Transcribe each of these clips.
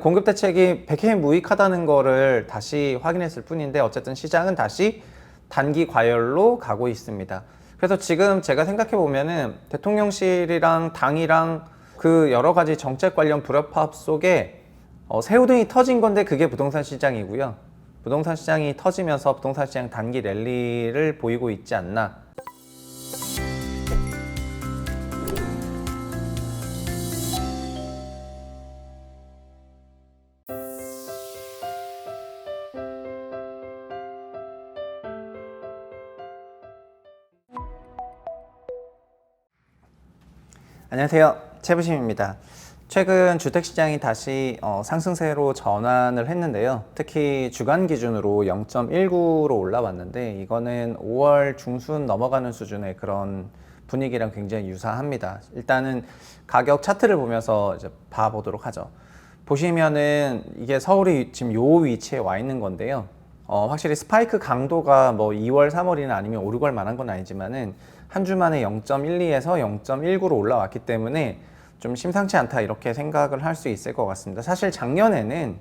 공급 대책이 백해임 무익하다는 거를 다시 확인했을 뿐인데 어쨌든 시장은 다시 단기 과열로 가고 있습니다. 그래서 지금 제가 생각해 보면은 대통령실이랑 당이랑 그 여러 가지 정책 관련 불협화업 속에 어, 새우등이 터진 건데 그게 부동산 시장이고요. 부동산 시장이 터지면서 부동산 시장 단기 랠리를 보이고 있지 않나 안녕하세요. 최부심입니다. 최근 주택시장이 다시 어, 상승세로 전환을 했는데요. 특히 주간 기준으로 0.19로 올라왔는데 이거는 5월 중순 넘어가는 수준의 그런 분위기랑 굉장히 유사합니다. 일단은 가격 차트를 보면서 이제 봐보도록 하죠. 보시면은 이게 서울이 지금 요 위치에 와 있는 건데요. 어, 확실히 스파이크 강도가 뭐 2월, 3월이나 아니면 5, 6월 만한 건 아니지만은 한 주 만에 0.12에서 0.19로 올라왔기 때문에 좀 심상치 않다 이렇게 생각을 할 수 있을 것 같습니다. 사실 작년에는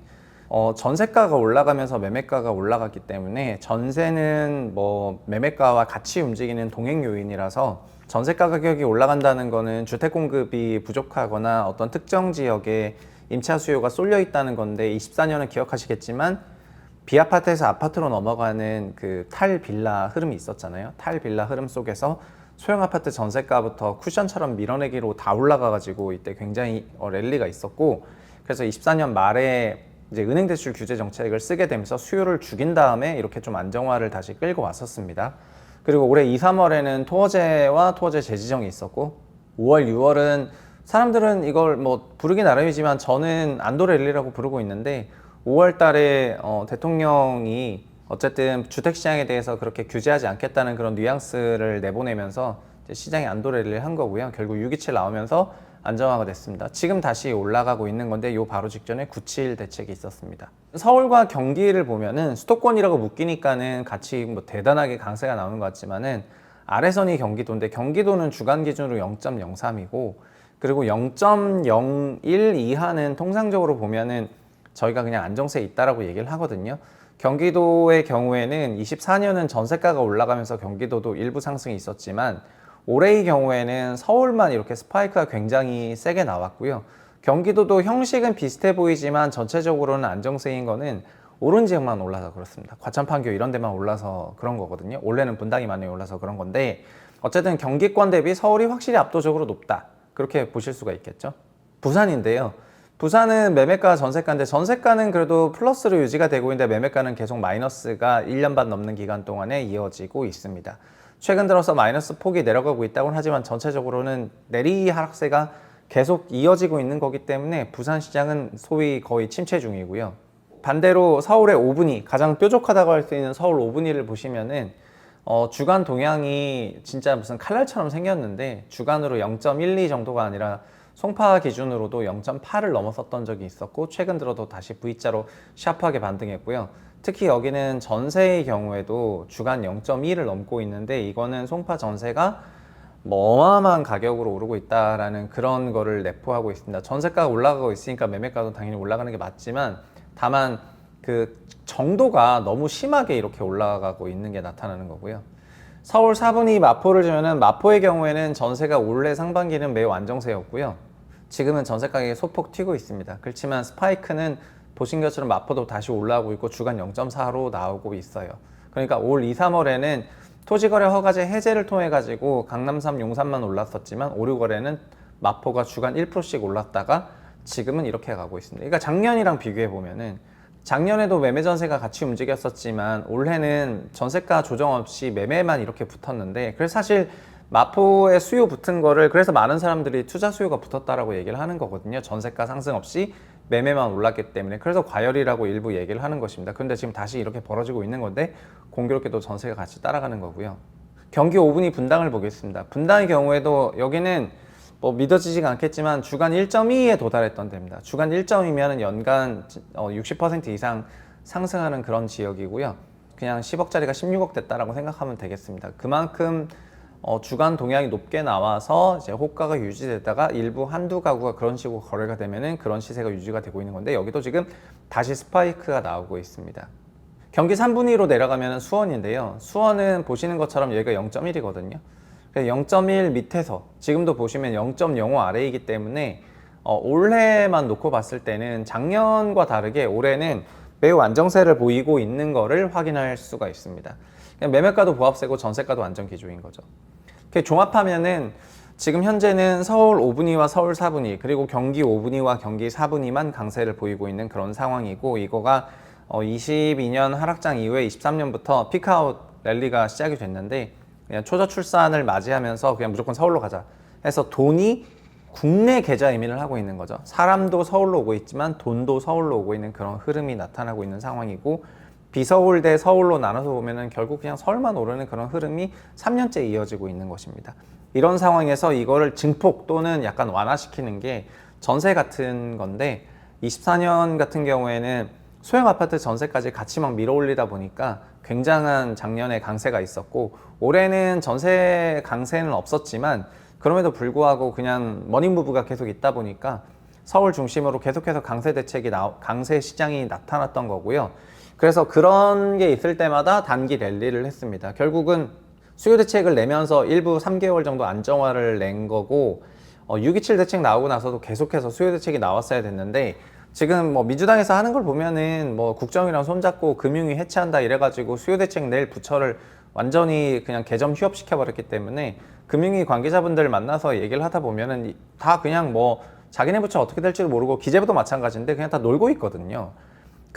어, 전세가가 올라가면서 매매가가 올라갔기 때문에 전세는 뭐 매매가와 같이 움직이는 동행 요인이라서 전세가 가격이 올라간다는 거는 주택 공급이 부족하거나 어떤 특정 지역에 임차 수요가 쏠려 있다는 건데 24년은 기억하시겠지만 비아파트에서 아파트로 넘어가는 그 탈빌라 흐름이 있었잖아요. 탈빌라 흐름 속에서 소형 아파트 전세가부터 쿠션처럼 밀어내기로 다 올라가가지고 이때 굉장히 어, 랠리가 있었고 그래서 24년 말에 이제 은행 대출 규제 정책을 쓰게 되면서 수요를 죽인 다음에 이렇게 좀 안정화를 다시 끌고 왔었습니다. 그리고 올해 2, 3월에는 토어제와 토어제 재지정이 있었고 5월, 6월은 사람들은 이걸 뭐 부르기 나름이지만 저는 안도 랠리라고 부르고 있는데 5월 달에 어, 대통령이 어쨌든 주택 시장에 대해서 그렇게 규제하지 않겠다는 그런 뉘앙스를 내보내면서 시장이 안도래를 한 거고요. 결국 627 나오면서 안정화가 됐습니다. 지금 다시 올라가고 있는 건데 요 바로 직전에 97 대책이 있었습니다. 서울과 경기를 보면은 수도권이라고 묶이니까는 같이 뭐 대단하게 강세가 나오는 것 같지만은 아래선이 경기도인데 경기도는 주간 기준으로 0.03이고 그리고 0.01 이하는 통상적으로 보면은 저희가 그냥 안정세에 있다라고 얘기를 하거든요. 경기도의 경우에는 24년은 전세가가 올라가면서 경기도도 일부 상승이 있었지만 올해의 경우에는 서울만 이렇게 스파이크가 굉장히 세게 나왔고요. 경기도도 형식은 비슷해 보이지만 전체적으로는 안정세인 거는 오른 지역만 올라서 그렇습니다. 과천 판교 이런 데만 올라서 그런 거거든요. 원래는 분당이 많이 올라서 그런 건데 어쨌든 경기권 대비 서울이 확실히 압도적으로 높다. 그렇게 보실 수가 있겠죠. 부산인데요. 부산은 매매가 전세가인데 전세가는 그래도 플러스로 유지가 되고 있는데 매매가는 계속 마이너스가 1년 반 넘는 기간 동안에 이어지고 있습니다. 최근 들어서 마이너스 폭이 내려가고 있다고는 하지만 전체적으로는 내리 하락세가 계속 이어지고 있는 거기 때문에 부산 시장은 소위 거의 침체 중이고요. 반대로 서울의 5분위 가장 뾰족하다고 할 수 있는 서울 5분위를 보시면은 어, 주간 동향이 진짜 무슨 칼날처럼 생겼는데 주간으로 0.12 정도가 아니라 송파 기준으로도 0.8을 넘었었던 적이 있었고 최근 들어도 다시 V자로 샤프하게 반등했고요. 특히 여기는 전세의 경우에도 주간 0.1을 넘고 있는데 이거는 송파 전세가 뭐 어마어마한 가격으로 오르고 있다라는 그런 거를 내포하고 있습니다. 전세가가 올라가고 있으니까 매매가도 당연히 올라가는 게 맞지만 다만 그 정도가 너무 심하게 이렇게 올라가고 있는 게 나타나는 거고요. 서울 4분이 마포를 주면은 마포의 경우에는 전세가 올해 상반기는 매우 안정세였고요. 지금은 전세 가격이 소폭 튀고 있습니다. 그렇지만 스파이크는 보신 것처럼 마포도 다시 올라오고 있고 주간 0.4로 나오고 있어요. 그러니까 올 2, 3월에는 토지거래 허가제 해제를 통해 가지고 강남 3, 용산만 올랐었지만 5, 6월에는 마포가 주간 1%씩 올랐다가 지금은 이렇게 가고 있습니다. 그러니까 작년이랑 비교해 보면은 작년에도 매매 전세가 같이 움직였었지만 올해는 전세가 조정 없이 매매만 이렇게 붙었는데 그래서 사실 마포에 수요 붙은 거를 그래서 많은 사람들이 투자 수요가 붙었다라고 얘기를 하는 거거든요. 전세가 상승 없이 매매만 올랐기 때문에 그래서 과열이라고 일부 얘기를 하는 것입니다. 그런데 지금 다시 이렇게 벌어지고 있는 건데 공교롭게도 전세가 같이 따라가는 거고요. 경기 5분위 분당을 보겠습니다. 분당의 경우에도 여기는 뭐 믿어지지가 않겠지만 주간 1.2에 도달했던 데입니다. 주간 1.2면은 연간 60% 이상 상승하는 그런 지역이고요. 그냥 10억짜리가 16억 됐다라고 생각하면 되겠습니다. 그만큼 어, 주간 동향이 높게 나와서 이제 호가가 유지되다가 일부 한두 가구가 그런 식으로 거래가 되면은 그런 시세가 유지가 되고 있는 건데 여기도 지금 다시 스파이크가 나오고 있습니다. 경기 3분위로 내려가면 수원인데요. 수원은 보시는 것처럼 여기가 0.1이거든요. 0.1 밑에서 지금도 보시면 0.05 아래이기 때문에 어, 올해만 놓고 봤을 때는 작년과 다르게 올해는 매우 안정세를 보이고 있는 거를 확인할 수가 있습니다. 그냥 매매가도 보합세고 전세가도 안정 기조인 거죠. 이렇게 종합하면은 지금 현재는 서울 5분위와 서울 4분위 그리고 경기 5분위와 경기 4분위만 강세를 보이고 있는 그런 상황이고 이거가 어, 22년 하락장 이후에 23년부터 피크아웃 랠리가 시작이 됐는데 그냥 초저 출산을 맞이하면서 그냥 무조건 서울로 가자 해서 돈이 국내 계좌 이민을 하고 있는 거죠. 사람도 서울로 오고 있지만 돈도 서울로 오고 있는 그런 흐름이 나타나고 있는 상황이고 비서울 대 서울로 나눠서 보면은 결국 그냥 서울만 오르는 그런 흐름이 3년째 이어지고 있는 것입니다. 이런 상황에서 이거를 증폭 또는 약간 완화시키는 게 전세 같은 건데 24년 같은 경우에는 소형 아파트 전세까지 같이 막 밀어 올리다 보니까 굉장한 작년에 강세가 있었고 올해는 전세 강세는 없었지만 그럼에도 불구하고 그냥 머니무브가 계속 있다 보니까 서울 중심으로 계속해서 강세 대책이 나 강세 시장이 나타났던 거고요. 그래서 그런 게 있을 때마다 단기 랠리를 했습니다. 결국은 수요 대책을 내면서 일부 3개월 정도 안정화를 낸 거고 어, 627 대책 나오고 나서도 계속해서 수요 대책이 나왔어야 됐는데 지금 뭐 민주당에서 하는 걸 보면은 뭐 국정이랑 손잡고 금융위 해체한다 이래가지고 수요 대책 낼 부처를 완전히 그냥 개점 휴업시켜 버렸기 때문에 금융위 관계자분들 만나서 얘기를 하다 보면은 다 그냥 뭐 자기네 부처 어떻게 될지도 모르고 기재부도 마찬가지인데 그냥 다 놀고 있거든요.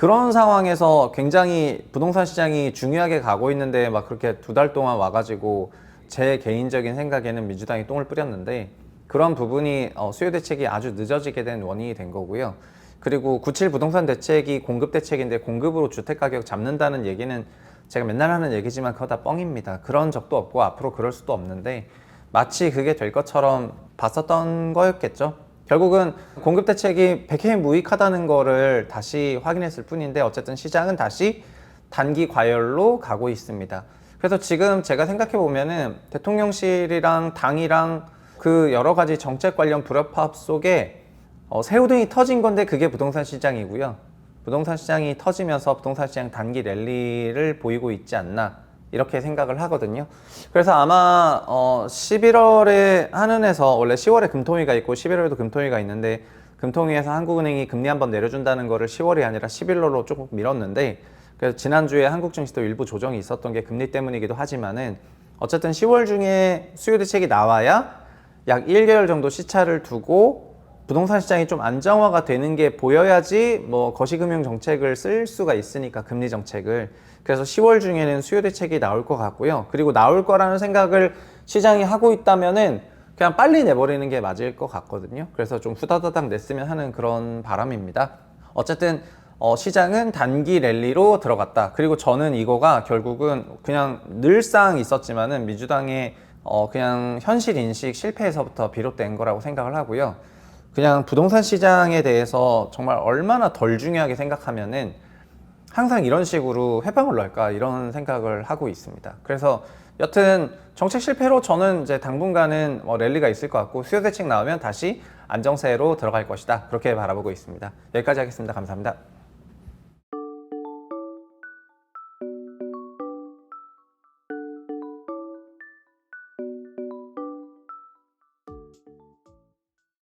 그런 상황에서 굉장히 부동산 시장이 중요하게 가고 있는데 막 그렇게 두 달 동안 와가지고 제 개인적인 생각에는 민주당이 똥을 뿌렸는데 그런 부분이 어, 수요 대책이 아주 늦어지게 된 원인이 된 거고요. 그리고 97 부동산 대책이 공급 대책인데 공급으로 주택 가격 잡는다는 얘기는 제가 맨날 하는 얘기지만 그거 다 뻥입니다. 그런 적도 없고 앞으로 그럴 수도 없는데 마치 그게 될 것처럼 봤었던 거였겠죠. 결국은 공급 대책이 백해 무익하다는 거를 다시 확인했을 뿐인데 어쨌든 시장은 다시 단기 과열로 가고 있습니다. 그래서 지금 제가 생각해 보면은 대통령실이랑 당이랑 그 여러 가지 정책 관련 불협화합 속에 어, 새우등이 터진 건데 그게 부동산 시장이고요. 부동산 시장이 터지면서 부동산 시장 단기 랠리를 보이고 있지 않나 이렇게 생각을 하거든요. 그래서 아마 어 11월에 한은에서 원래 10월에 금통위가 있고 11월에도 금통위가 있는데 금통위에서 한국은행이 금리 한번 내려준다는 거를 10월이 아니라 11월로 조금 밀었는데 그래서 지난주에 한국 증시도 일부 조정이 있었던 게 금리 때문이기도 하지만은 어쨌든 10월 중에 수요 대책이 나와야 약 1개월 정도 시차를 두고 부동산 시장이 좀 안정화가 되는 게 보여야지 뭐 거시금융 정책을 쓸 수가 있으니까 금리 정책을 그래서 10월 중에는 수요 대책이 나올 것 같고요. 그리고 나올 거라는 생각을 시장이 하고 있다면은 그냥 빨리 내버리는 게 맞을 것 같거든요. 그래서 좀 후다다닥 냈으면 하는 그런 바람입니다. 어쨌든 어, 시장은 단기 랠리로 들어갔다. 그리고 저는 이거가 결국은 그냥 늘상 있었지만은 민주당의 어, 그냥 현실 인식 실패에서부터 비롯된 거라고 생각을 하고요. 그냥 부동산 시장에 대해서 정말 얼마나 덜 중요하게 생각하면은 항상 이런 식으로 회방을 넣을까 이런 생각을 하고 있습니다. 그래서 여튼 정책 실패로 저는 이제 당분간은 뭐 랠리가 있을 것 같고 수요 대책 나오면 다시 안정세로 들어갈 것이다. 그렇게 바라보고 있습니다. 여기까지 하겠습니다. 감사합니다.